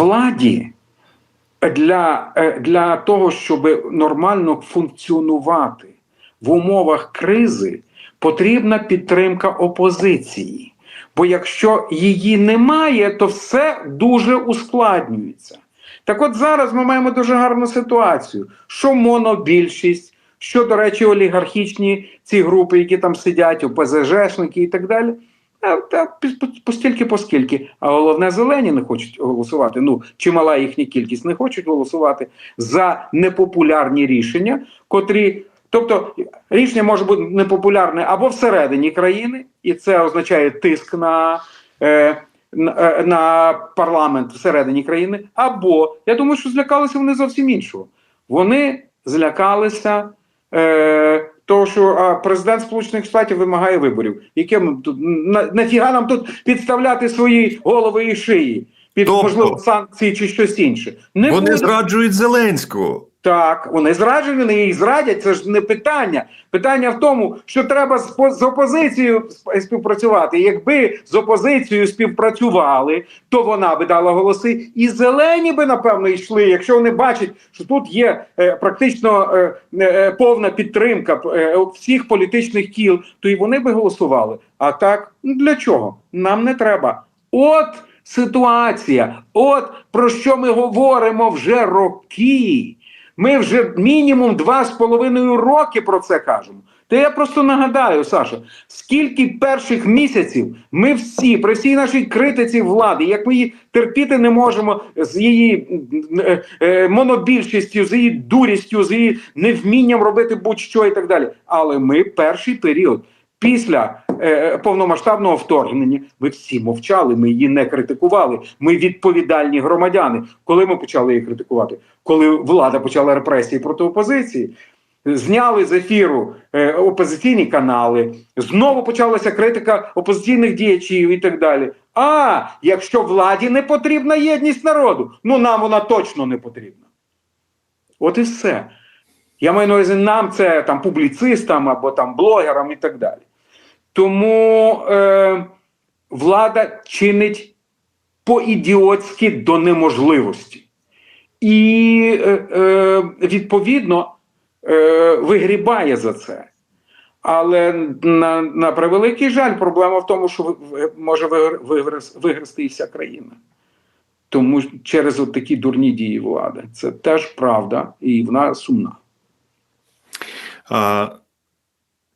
владі для, е, для того, щоб нормально функціонувати в умовах кризи, потрібна підтримка опозиції. Бо якщо її немає, то все дуже ускладнюється. Так от зараз ми маємо дуже гарну ситуацію, що монобільшість, що, до речі, олігархічні ці групи, які там сидять, ОПЗЖшники і так далі. Та, постільки, поскільки. А головне, зелені не хочуть голосувати. Ну, чимала їхня кількість не хочуть голосувати за непопулярні рішення, котрі. Тобто рішення може бути непопулярне або всередині країни, і це означає тиск на, е, на, е, на парламент всередині країни, або я думаю, що злякалися вони зовсім іншого. Вони злякалися е, того, що президент Сполучених Штатів вимагає виборів. Яке ми тут на, нафіга нам тут підставляти свої голови і шиї під Тобто? можливо санкції чи щось інше? Не Вони буде. зраджують Зеленського. Так, вони зраджені, вони її зрадять. Це ж не питання. Питання в тому, що треба з, по- з опозицією сп- співпрацювати. Якби з опозицією співпрацювали, то вона би дала голоси, і зелені би напевно йшли. Якщо вони бачать, що тут є е, практично е, е, повна підтримка е, всіх політичних кіл, то і вони би голосували. А так ну, для чого? Нам не треба. От ситуація, от про що ми говоримо вже роки. Ми вже мінімум два з половиною роки про це кажемо. Та я просто нагадаю, Саша, скільки перших місяців ми всі при всій нашій критиці влади, як ми її терпіти не можемо з її е, е, монобільшістю, з її дурістю, з її невмінням робити будь-що і так далі. Але ми перший період. Після повномасштабного вторгнення ми всі мовчали, ми її не критикували. Ми відповідальні громадяни. Коли ми почали її критикувати? Коли влада почала репресії проти опозиції, зняли з ефіру е, опозиційні канали, знову почалася критика опозиційних діячів і так далі. А якщо владі не потрібна єдність народу, ну нам вона точно не потрібна. От і все. Я маю на увазі нам, це там публіцистам або там блогерам і так далі. Тому е, влада чинить по-ідіотськи до неможливості. І е, е, відповідно е, вигрібає за це. Але на, на превеликий жаль, проблема в тому, що може вигр- виграсти і вся країна. Тому через от такі дурні дії влади. Це теж правда, і вона сумна. А,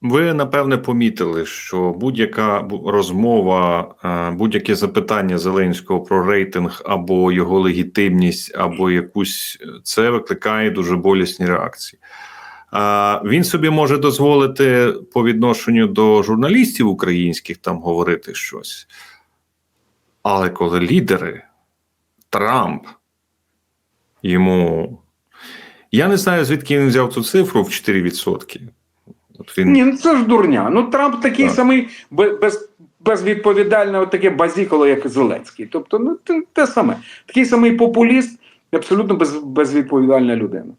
ви напевне помітили, що будь-яка розмова, е, будь-яке запитання Зеленського про рейтинг або його легітимність, або якусь це викликає дуже болісні реакції. Він собі може дозволити по відношенню до журналістів українських там говорити щось. Але коли лідери, Трамп, йому. Я не знаю, звідки він взяв цю цифру в 4%. От він Ні, ну це ж дурня. Ну Трамп такий Так. самий без, безвідповідальне, от таке базіколо, як Зеленський. Тобто, ну те, те саме. Такий самий популіст, абсолютно без, безвідповідальна людина.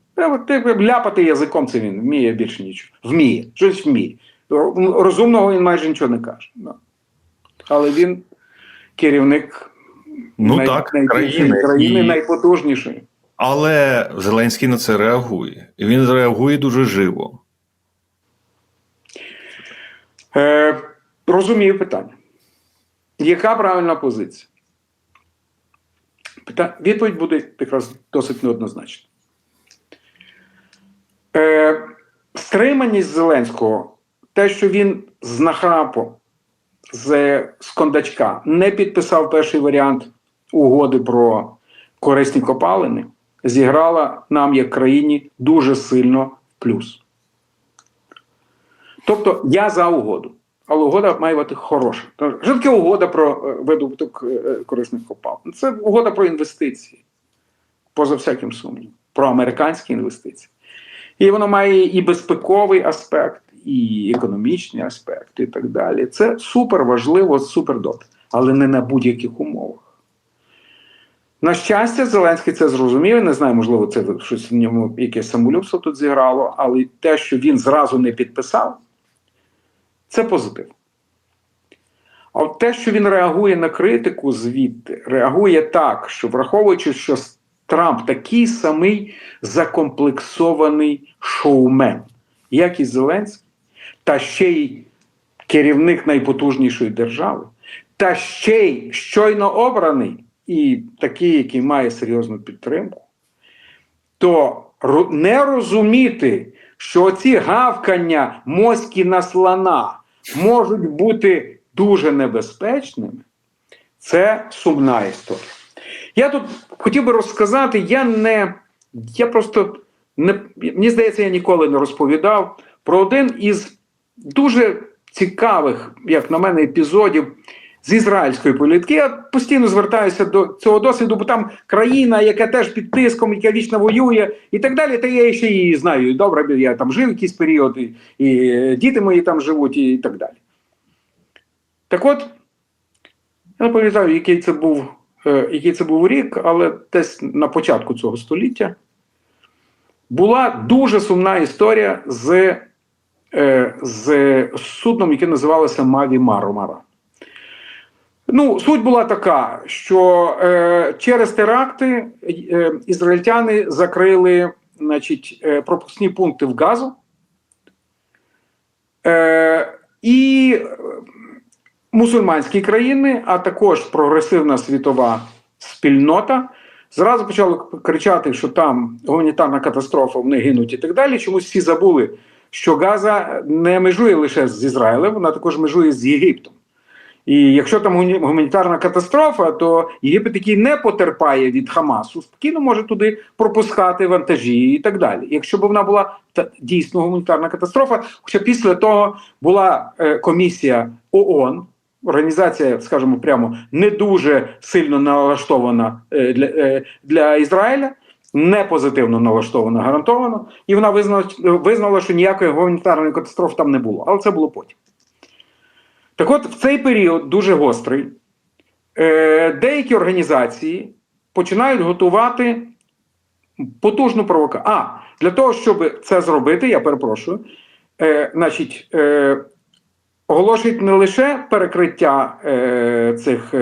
Ти ляпати язиком це він вміє більше нічого. Вміє, щось вміє. Розумного він майже нічого не каже. Але він керівник Ну так, найбільшої країни. країни І- найпотужнішої. Але Зеленський на це реагує. І він реагує дуже живо. Е, розумію питання. Яка правильна позиція? Пита... Відповідь буде якраз досить неоднозначна. Е, стриманість Зеленського, те, що він з нахрапу, з, з кондачка не підписав перший варіант угоди про корисні копалини, зіграла нам, як країні, дуже сильно плюс. Тобто я за угоду, але угода має бути хороша. Що таке угода про е, видобуток е, корисних копалин? Це угода про інвестиції, поза всяким сумнівом, про американські інвестиції. І воно має і безпековий аспект, і економічний аспект, і так далі. Це супер важливо, супер добре, але не на будь-яких умовах. На щастя, Зеленський це зрозумів. Не знаю, можливо, це щось в ньому якесь самолюбство тут зіграло, але те, що він зразу не підписав, це позитив. А от те, що він реагує на критику звідти, реагує так, що враховуючи, що Трамп такий самий закомплексований шоумен, як і Зеленський, та ще й керівник найпотужнішої держави, та ще й щойно обраний і такий, який має серйозну підтримку, то не розуміти, що ці гавкання моські на слона можуть бути дуже небезпечними, це сумна історія. Я тут хотів би розказати, я не. Я просто не мені здається, я ніколи не розповідав про один із дуже цікавих, як на мене, епізодів з ізраїльської політики. Я постійно звертаюся до цього досвіду, бо там країна, яка теж під тиском, яка вічно воює, і так далі. Та я ще її знаю. Добре, я там жив якісь періоди, і е, діти мої там живуть, і так далі. Так от, я не пам'ятаю, який це був, е, який це був рік, але десь на початку цього століття була дуже сумна історія з, е, з судном, яке називалося Маві Мармара. Ну, суть була така, що е, через теракти е, ізраїльтяни закрили значить, е, пропускні пункти в газу. Е, і е, мусульманські країни, а також прогресивна світова спільнота зразу почали кричати, що там гуманітарна катастрофа, вони гинуть і так далі. Чомусь всі забули, що Газа не межує лише з Ізраїлем, вона також межує з Єгиптом. І якщо там гуманітарна катастрофа, то Єгипет, який не потерпає від Хамасу, спокійно може туди пропускати вантажі і так далі. Якщо б вона була та, дійсно гуманітарна катастрофа, хоча після того була е, комісія ООН, організація, скажімо прямо, не дуже сильно налаштована е, для, е, для Ізраїля. Не позитивно налаштована гарантовано, і вона визнала, визнала, що ніякої гуманітарної катастрофи там не було. Але це було потім. Так от, в цей період дуже гострий, е, деякі організації починають готувати потужну провокацію. А, для того, щоб це зробити, я перепрошую, е, значить, е, оголошують не лише перекриття цих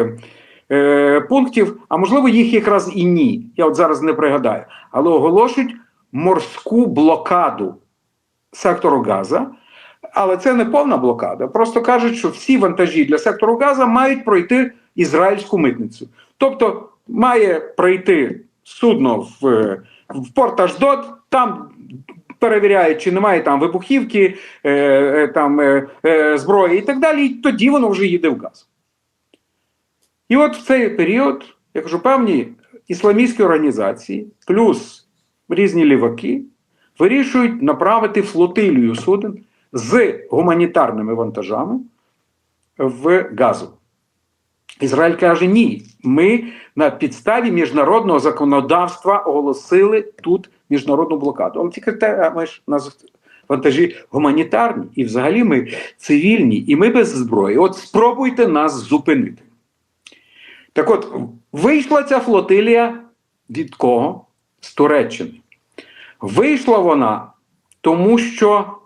пунктів, а можливо, їх якраз і ні. Я от зараз не пригадаю, але оголошують морську блокаду сектору Газа. Але це не повна блокада. Просто кажуть, що всі вантажі для сектору Газа мають пройти ізраїльську митницю. Тобто має пройти судно в, в порт Аждот, там перевіряють, чи немає там вибухівки, е, е, там е, е, зброї і так далі. І тоді воно вже їде в газ. І от в цей період, я кажу, певні ісламістські організації, плюс різні ліваки, вирішують направити флотилію суден з гуманітарними вантажами в газу. Ізраїль каже: ні, ми на підставі міжнародного законодавства оголосили тут міжнародну блокаду. Але тільки те, ми ж у нас вантажі гуманітарні, і взагалі ми цивільні, і ми без зброї. От спробуйте нас зупинити. Так от, вийшла ця флотилія від кого? З Туреччини. Вийшла вона тому, що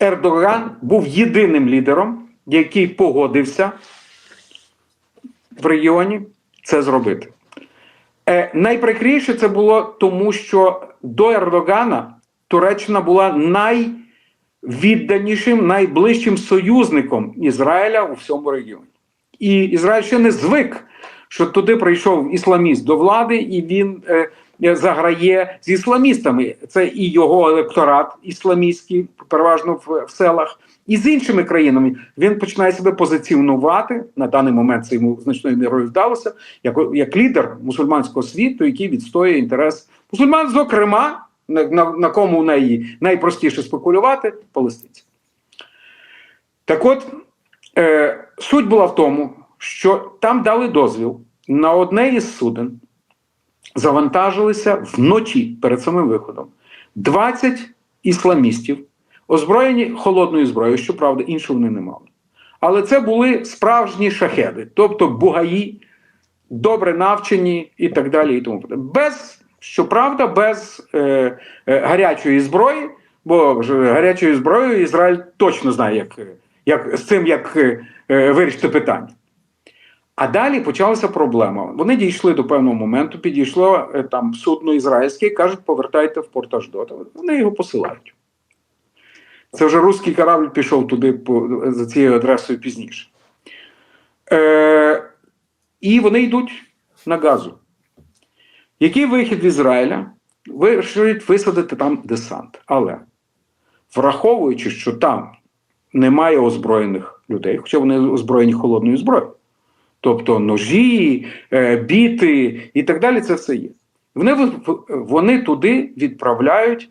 Ердоган був єдиним лідером, який погодився в регіоні це зробити. Е, найприкріше це було тому, що до Ердогана Туреччина була найвідданішим, найближчим союзником Ізраїля у всьому регіоні. І Ізраїль ще не звик, що туди прийшов ісламіст до влади, і він е, заграє з ісламістами. Це і його електорат ісламістський, переважно в, в селах, і з іншими країнами він починає себе позиціонувати на даний момент. Це йому значною мірою вдалося, як, як лідер мусульманського світу, який відстоює інтерес мусульман, зокрема, на, на, на кому неї найпростіше спекулювати палестинці. Так от е, суть була в тому, що там дали дозвіл на одне із суден завантажилися вночі перед самим виходом 20 ісламістів, озброєні холодною зброєю, щоправда, іншого вони не мали. Але це були справжні шахеди, тобто бугаї, добре навчені і так далі. і тому. Без, щоправда, без е, е, гарячої зброї, бо вже гарячою зброєю Ізраїль точно знає, як, як з цим як е, вирішити питання. А далі почалася проблема. Вони дійшли до певного моменту, підійшло е, там судно ізраїльське кажуть, повертайте в порт Аждота. Вони його посилають. Це вже русський корабль пішов туди по, за цією адресою пізніше. Е, і вони йдуть на газу. Який вихід в Ізраїля? Вирішують висадити там десант. Але враховуючи, що там немає озброєних людей, хоча вони озброєні холодною зброєю, тобто ножі, е, біти і так далі, це все є. Вони, вони туди відправляють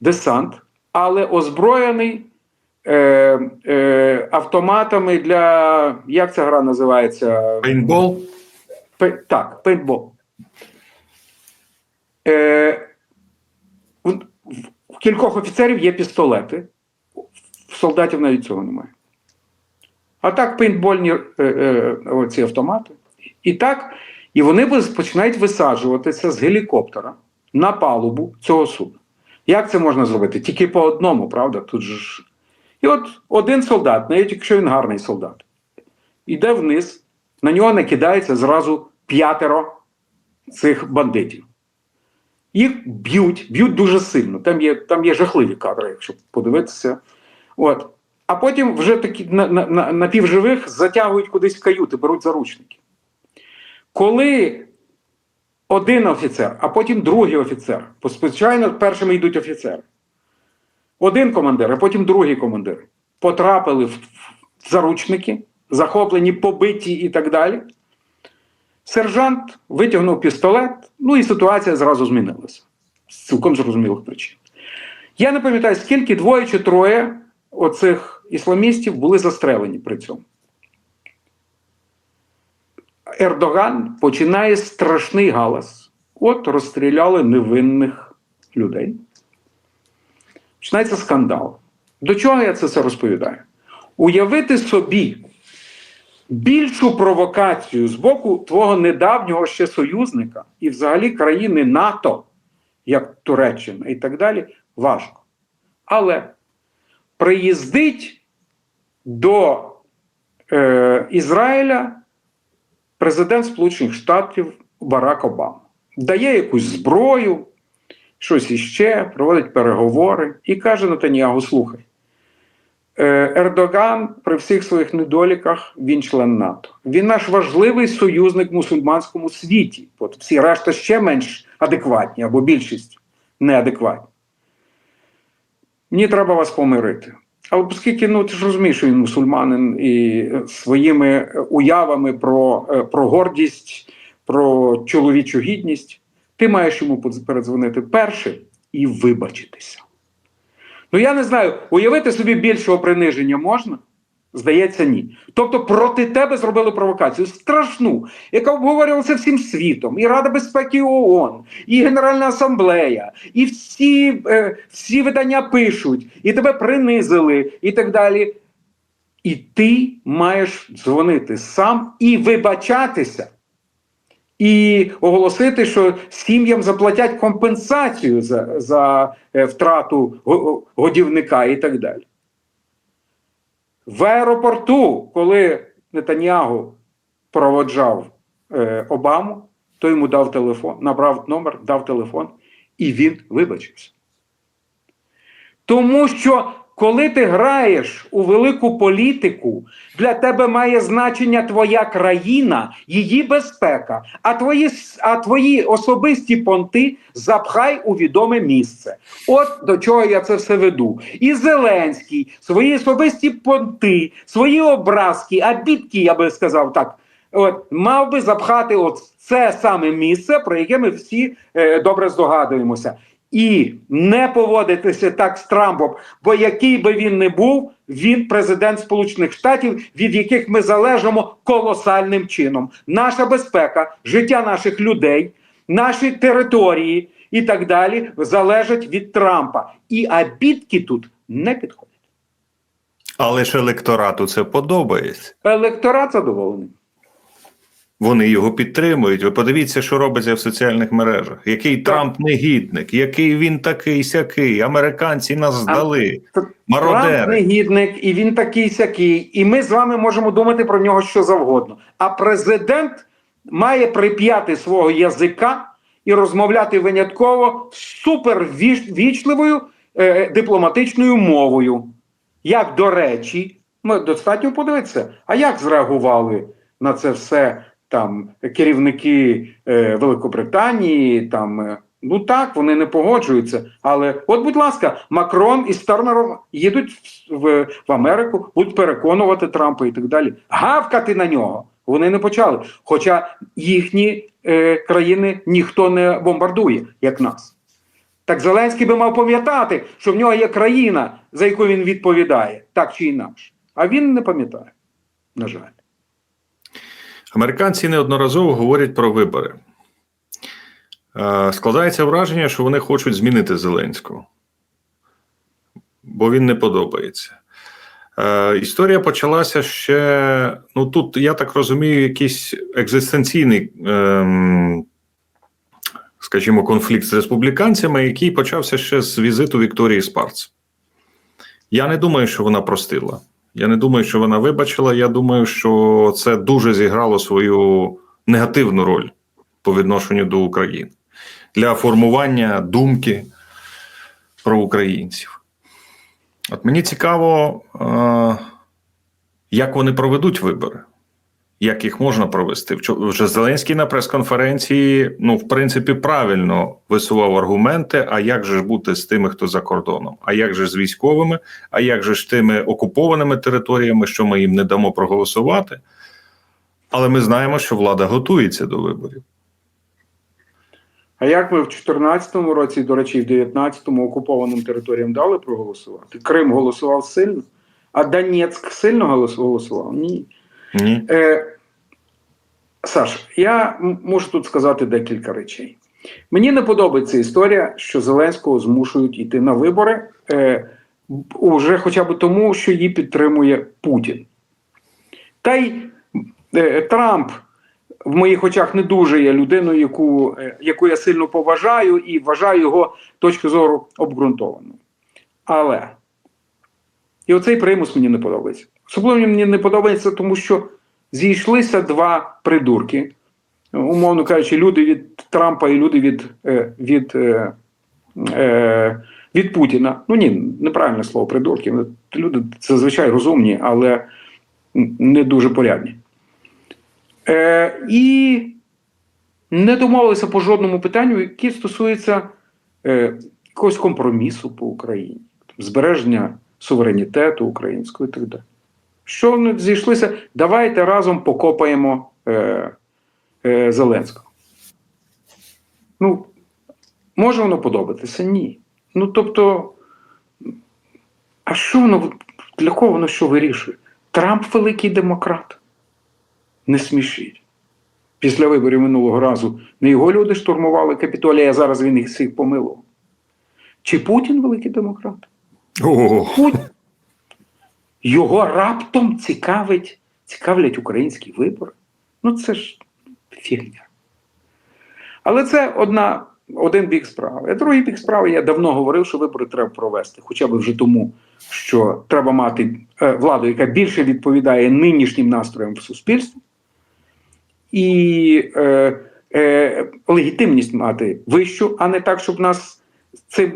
десант, але озброєний е, е, автоматами для. Як ця гра називається? Пейнтбол? Пе- так, пейнтбол. Е, в- в кількох офіцерів є пістолети, в солдатів навіть цього немає. А так, пейнтбольні е, е, оці автомати. І так, і вони починають висаджуватися з гелікоптера на палубу цього судна. Як це можна зробити? Тільки по одному, правда? Тут ж. І от один солдат, навіть якщо він гарний солдат, іде вниз, на нього накидається зразу п'ятеро цих бандитів. Їх б'ють, б'ють дуже сильно. Там є, там є жахливі кадри, якщо подивитися. От. А потім вже такі на, на, на, напівживих затягують кудись в каюти, беруть заручники. Коли один офіцер, а потім другий офіцер, звичайно, першими йдуть офіцери. Один командир, а потім другий командир потрапили в заручники, захоплені, побиті і так далі. Сержант витягнув пістолет, ну і ситуація зразу змінилася. З цілком зрозумілих причин. Я не пам'ятаю, скільки двоє чи троє оцих ісламістів були застрелені при цьому. Ердоган починає страшний галас. От розстріляли невинних людей. Починається скандал. До чого я це все розповідаю? Уявити собі більшу провокацію з боку твого недавнього ще союзника і взагалі країни НАТО, як Туреччина і так далі, важко. Але приїздить до е, Ізраїля президент Сполучених Штатів Барак Обама, дає якусь зброю, щось іще, проводить переговори і каже Натаніягу: слухай. Е, Ердоган при всіх своїх недоліках він член НАТО. Він наш важливий союзник в мусульманському світі. От всі решта ще менш адекватні або більшість неадекватні. Мені треба вас помирити. Але оскільки ну, ти ж розумієш, що він мусульманин і е, своїми е, уявами про, е, про гордість, про чоловічу гідність, ти маєш йому передзвонити перше і вибачитися. Ну я не знаю, уявити собі більшого приниження можна? Здається, ні. Тобто проти тебе зробили провокацію страшну, яка обговорювалася всім світом, і Рада безпеки ООН, і Генеральна асамблея, і всі, е, всі видання пишуть, і тебе принизили, і так далі. І ти маєш дзвонити сам і вибачатися, і оголосити, що сім'ям заплатять компенсацію за, за е, втрату годівника і так далі. В аеропорту, коли Нетаньягу проводжав е, Обаму, то йому дав телефон, набрав номер, дав телефон, і він вибачився. Тому що коли ти граєш у велику політику, для тебе має значення твоя країна, її безпека, а твої, а твої особисті понти запхай у відоме місце. От до чого я це все веду. І Зеленський, свої особисті понти, свої образки, обідки, я би сказав так. От мав би запхати от це саме місце, про яке ми всі е, добре здогадуємося, і не поводитися так з Трампом, бо який би він не був, він президент Сполучених Штатів, від яких ми залежимо колосальним чином. Наша безпека, життя наших людей, наші території і так далі залежать від Трампа. І обідки тут не підходять. Але ж електорату це подобається. Електорат задоволений. Вони його підтримують. Ви подивіться, що робиться в соціальних мережах. Який Трамп негідник, який він такий сякий. Американці нас здали. Трамп негідник, і він такий сякий. І ми з вами можемо думати про нього що завгодно. А президент має прип'яти свого язика і розмовляти винятково супервічливою е, дипломатичною мовою. Як до речі, ми достатньо подивитися, а як зреагували на це все там керівники е, Великобританії, там. е, Ну так, вони не погоджуються. Але от, будь ласка, Макрон і Стернером їдуть в, в, Америку, будуть переконувати Трампа і так далі. Гавкати на нього вони не почали. Хоча їхні е, країни ніхто не бомбардує, як нас. Так Зеленський би мав пам'ятати, що в нього є країна, за яку він відповідає, так чи інакше. А він не пам'ятає, на жаль. Американці неодноразово говорять про вибори. Е, Складається враження, що вони хочуть змінити Зеленського, бо він не подобається. Е, Історія почалася ще. Ну тут, я так розумію, якийсь екзистенційний, ем, скажімо, конфлікт з республіканцями, який почався ще з візиту Вікторії Спарц. Я не думаю, що вона простила. Я не думаю, що вона вибачила. Я думаю, що це дуже зіграло свою негативну роль по відношенню до України для формування думки про українців. От мені цікаво, е, як вони проведуть вибори, як їх можна провести. Вже Зеленський на прес-конференції, ну, в принципі, правильно висував аргументи. А як же ж бути з тими, хто за кордоном? А як же з військовими? А як же ж тими окупованими територіями, що ми їм не дамо проголосувати? Але ми знаємо, що влада готується до виборів. А як ми в 2014 році, до речі, в 2019 окупованим територіям дали проголосувати? Крим голосував сильно, а Донецьк сильно голосував? Ні. Е, Саш, я можу тут сказати декілька речей. Мені не подобається історія, що Зеленського змушують йти на вибори е, уже хоча б тому, що її підтримує Путін. Та й е, Трамп в моїх очах не дуже є людиною, яку, е, яку я сильно поважаю і вважаю його точки зору обґрунтованою. Але і оцей примус мені не подобається. Особливо мені не подобається, тому що зійшлися два придурки, умовно кажучи, люди від Трампа і люди від, е, від, е, е, від Путіна. Ну ні, неправильне слово придурки. Люди зазвичай розумні, але не дуже порядні. Е, і не домовилися по жодному питанню, яке стосується е, якогось компромісу по Україні, збереження суверенітету українського і так далі. Що вони зійшлися? Давайте разом покопаємо е, е, Зеленського. Ну, може воно подобатися? Ні. Ну тобто, а що воно для кого воно що вирішує? Трамп великий демократ. Не смішіть. Після виборів минулого разу не його люди штурмували Капітолій, а зараз він їх всіх помилував. Чи Путін великий демократ? Путін. Його раптом цікавить, цікавлять українські вибори. Ну це ж фігня. Але це одна, один бік справи. А другий бік справи я давно говорив, що вибори треба провести, хоча б вже тому, що треба мати е, владу, яка більше відповідає нинішнім настроям в суспільстві, і е, е, легітимність мати вищу, а не так, щоб нас цим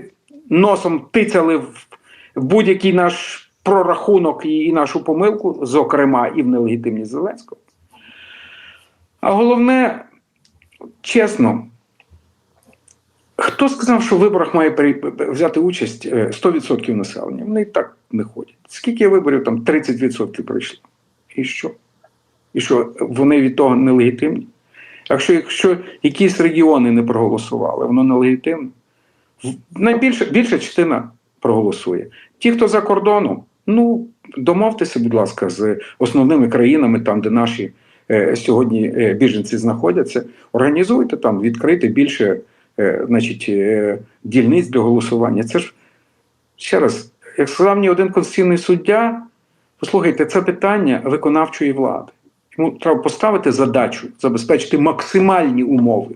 носом тицяли в будь-який наш прорахунок і, нашу помилку, зокрема і в нелегітимність Зеленського. А головне, чесно, хто сказав, що в виборах має взяти участь е, 100% населення? Вони і так не ходять. Скільки виборів там 30% пройшло? І що? І що вони від того нелегітимні? Якщо, якщо якісь регіони не проголосували, воно нелегітимне. Найбільша більша частина проголосує. Ті, хто за кордоном, ну домовтеся, будь ласка, з основними країнами, там, де наші е, сьогодні е, біженці знаходяться, організуйте там, відкрити більше е, значить, е, дільниць для голосування. Це ж ще раз, як сказав мені один конституційний суддя, послухайте, це питання виконавчої влади. Йому треба поставити задачу забезпечити максимальні умови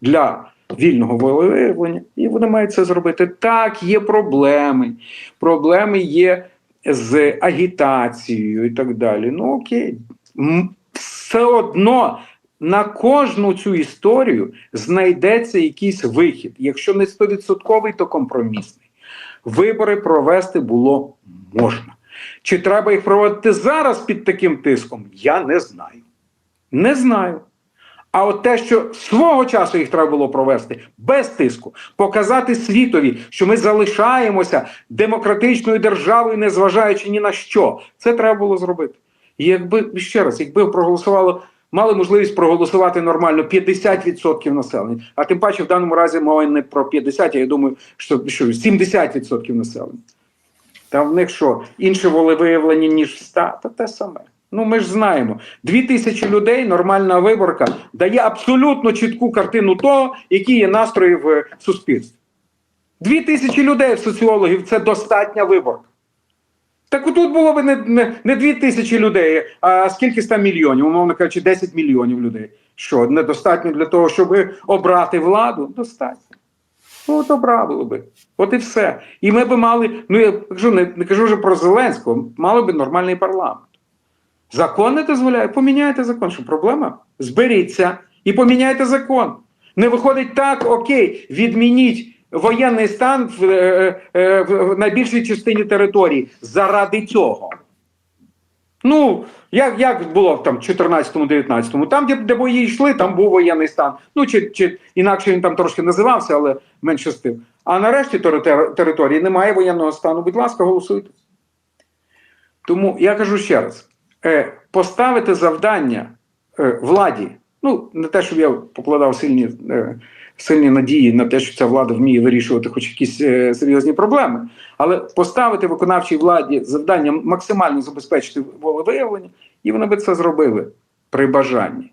для вільного волевиявлення, і вони мають це зробити. Так, є проблеми. Проблеми є з агітацією і так далі. Ну окей, все одно на кожну цю історію знайдеться якийсь вихід. Якщо не стовідсотковий, то компромісний. Вибори провести було можна. Чи треба їх проводити зараз під таким тиском? Я не знаю. Не знаю. А от те, що свого часу їх треба було провести без тиску, показати світові, що ми залишаємося демократичною державою, незважаючи ні на що, це треба було зробити. І якби ще раз, якби проголосувало, мали можливість проголосувати нормально 50% населення, а тим паче в даному разі мова не про 50, а я думаю, що, що 70% населення. Та в них що, інше волевиявлення, ніж в 100? Та те саме. Ну, ми ж знаємо, дві тисячі людей, нормальна виборка, дає абсолютно чітку картину того, які є настрої в суспільстві. Дві тисячі людей соціологів це достатня виборка. Так отут було б не, не, не дві тисячі людей, а скільки там мільйонів, умовно кажучи, 10 мільйонів людей. Що, недостатньо для того, щоб обрати владу? Достатньо. Ну, от обрали би. От і все. І ми би мали, ну я кажу, не, не кажу вже про Зеленського, мали би нормальний парламент. Закон не дозволяє, поміняйте закон. Що проблема? Зберіться і поміняйте закон. Не виходить так, окей, відмініть воєнний стан в, е, е, в найбільшій частині території заради цього. Ну, як, як було там в 14-19, там, де, де бої йшли, там був воєнний стан. Ну, чи, чи інакше він там трошки називався, але менше з тим. А нарешті тери- території немає воєнного стану. Будь ласка, голосуйте. Тому я кажу ще раз: е, поставити завдання е, владі, ну не те, щоб я покладав сильні, е, сильні надії на те, що ця влада вміє вирішувати хоч якісь е, серйозні проблеми, але поставити виконавчій владі завдання максимально забезпечити волевиявлення, і вони би це зробили при бажанні.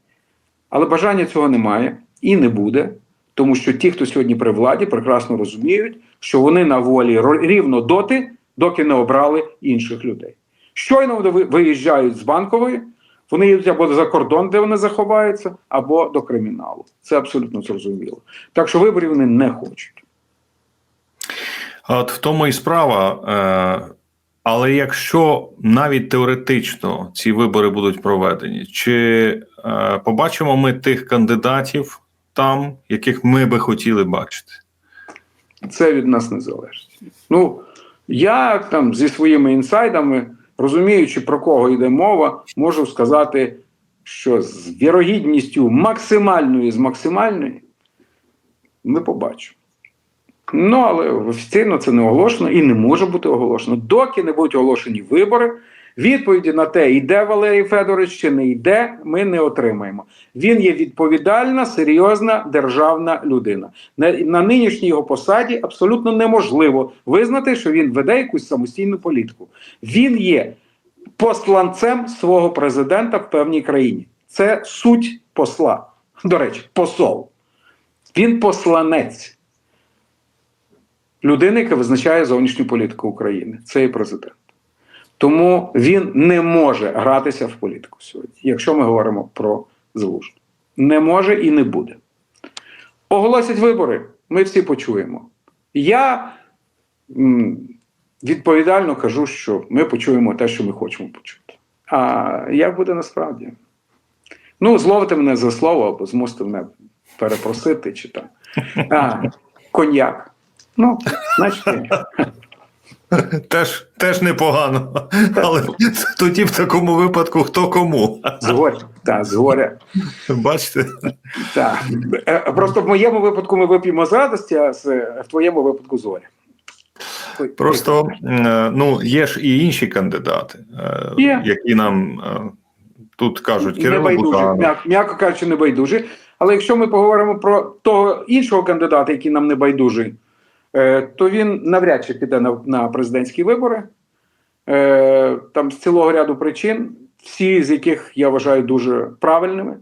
Але бажання цього немає і не буде, тому що ті, хто сьогодні при владі, прекрасно розуміють, що вони на волі рівно доти, доки не обрали інших людей. Щойно вони виїжджають з банкової, вони їдуть або за кордон, де вони заховаються, або до криміналу. Це абсолютно зрозуміло. Так що виборів вони не хочуть. От в тому і справа. Е, але якщо навіть теоретично ці вибори будуть проведені, чи е, побачимо ми тих кандидатів там, яких ми би хотіли бачити? Це від нас не залежить. Ну, я там зі своїми інсайдами, розуміючи, про кого йде мова, можу сказати, що з вірогідністю максимальної з максимальної ми побачимо. Ну, але офіційно це не оголошено і не може бути оголошено. Доки не будуть оголошені вибори, відповіді на те, йде Валерій Федорович чи не йде, ми не отримаємо. Він є відповідальна, серйозна державна людина. На, на нинішній його посаді абсолютно неможливо визнати, що він веде якусь самостійну політику. Він є посланцем свого президента в певній країні. Це суть посла. До речі, посол. Він посланець людини, яка визначає зовнішню політику України. Це і президент. Тому він не може гратися в політику сьогодні, якщо ми говоримо про залужну. Не може і не буде. Оголосять вибори, ми всі почуємо. Я відповідально кажу, що ми почуємо те, що ми хочемо почути. А як буде насправді? Ну, зловите мене за слово або змусите мене перепросити чи там. А, коньяк. Ну, значить. Теж, теж непогано. Але тоді в такому випадку хто кому. згоря. Так, згоря. Бачите? Так. Е, Просто в моєму випадку ми вип'ємо з радості, а в твоєму випадку зоря. Просто е, ну, є ж і інші кандидати, е, Є. які нам тут кажуть Кирило Буданов. м'яко, кажучи, небайдужі. Але якщо ми поговоримо про того іншого кандидата, який нам не байдужий, то він навряд чи піде на, на президентські вибори. Е, там з цілого ряду причин, всі з яких я вважаю дуже правильними.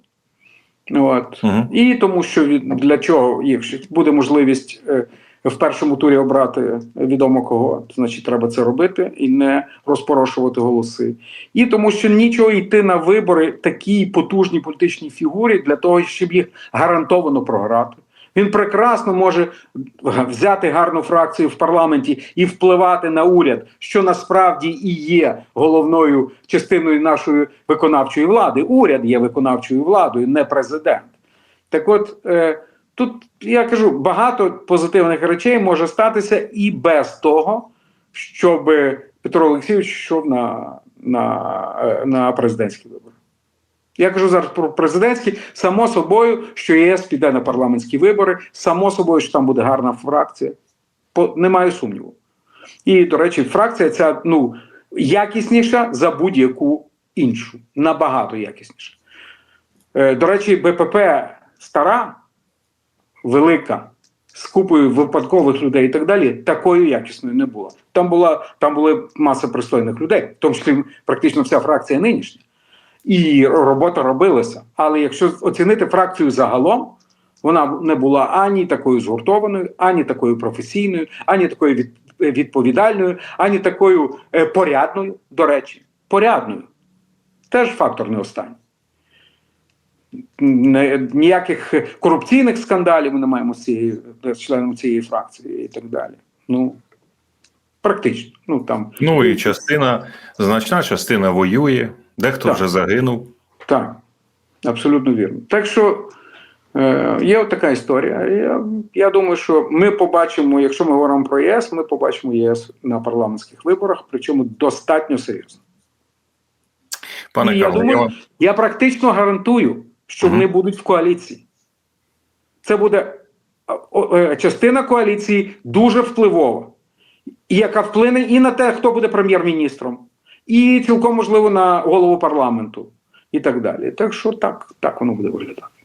От. Мгм. І тому, що для чого, якщо буде можливість е, в першому турі обрати відомо кого, значить, треба це робити і не розпорошувати голоси. І тому, що нічого йти на вибори такій потужній політичній фігурі для того, щоб їх гарантовано програти. Він прекрасно може взяти гарну фракцію в парламенті і впливати на уряд, що насправді і є головною частиною нашої виконавчої влади. Уряд є виконавчою владою, не президент. Так от е, тут я кажу, багато позитивних речей може статися і без того, щоб Петро Олексійович йшов на, на, е, на президентські вибори. Я кажу зараз про президентські, само собою, що ЄС піде на парламентські вибори, само собою, що там буде гарна фракція. По, немає сумніву. І, до речі, фракція ця ну, якісніша за будь-яку іншу. Набагато якісніша. Е, до речі, БПП стара, велика, з купою випадкових людей і так далі, такою якісною не була. Там була там були маса пристойних людей, в тому числі практично вся фракція нинішня. І робота робилася. Але якщо оцінити фракцію загалом, вона не була ані такою згуртованою, ані такою професійною, ані такою відповідальною, ані такою е, порядною, до речі, порядною. Теж фактор не останній. Ніяких корупційних скандалів ми не маємо з цією з членом цієї фракції і так далі. Ну, практично. Ну, там, Ну і частина, значна частина воює, дехто Так. вже загинув. Так, абсолютно вірно. Так що е, є от така історія. Я, я думаю, що ми побачимо, якщо ми говоримо про ЄС, ми побачимо ЄС на парламентських виборах, причому достатньо серйозно. Пане І я думаю, я Я практично гарантую, що Мгм. вони будуть в коаліції. Це буде е, частина коаліції дуже впливова, яка вплине і на те, хто буде прем'єр-міністром, і цілком можливо на голову парламенту, і так далі. Так що так, так воно буде виглядати.